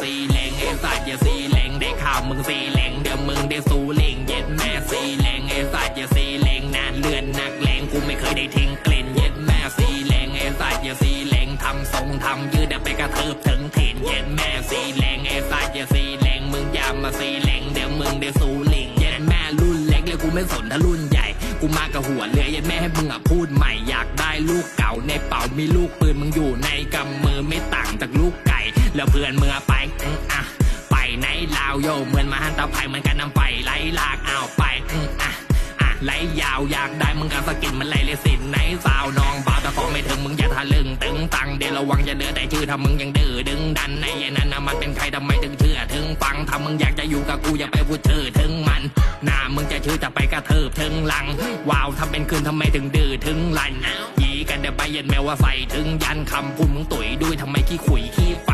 สีเลงไอ้สัตว์อย่าสีเลงได้ข่าวมึงสีเลงเดี๋ยวมึงได้สูเลงเย็ดแม่สีเลงไอ้สัตว์อย่าสีเลงนะเลื่อนนักเลงกูไม่เคยได้ทิ้งกลิ่นเย็ดแม่สีเลงไอ้สัตว์อย่าสีเลงทำทรงทำยืดเดี๋ยวไปกระเทิบถึงถิ่นเย็ดแม่สีเลงไอ้สัตว์อย่าสีเลงมึงอย่ามาสีเลงเดี๋ยวมึงได้สูเลงเย็ดแม่รุ่นเล็กเลยกูไม่สนถ้ารุ่นใหญ่กูมากับหัวเรือยันแม่ให้มึงอะพูดใหม่อยากได้ลูกเก่าในเป่ามีลูกปืนมึงอยู่ในกำมือไม่ต่างจากลูก แล้วเพื่อนเมึงอไปอืมอะไปไหนลาวโยเหมือนมาหันตาไผ่เหมือนกันนำไปไล่ลากเอาไปอืมอะอะไล่ยาวอยากได้มึงกับสกินมันไล่เลยสินไหนสาวน้องบ่าวแต่ฟอไม่ถึงมึงอย่าทะลึงตึงตังเดี๋ยวระวังจะเดือแต่ชื่อถ้ามึงยังดื้อดึงดันในยันนั้นนะมันเป็นใครทำไมถึงเชื่อถึงฟังถ้ามึงอยากจะอยู่กับกูอย่าไปพูดชื่อถึงมันหน้ามึงจะชื่อจะไปกระเทิบถึงหลังว้าวทำเป็นคืนทำไมถึงดื้อถึงลันยีกันเดี๋ยวไปเย็นแมวว่าใส่ถึงยันคำพูดมึงตุ๋ยด้วยทำไมขี้ขุยขี้ไฟ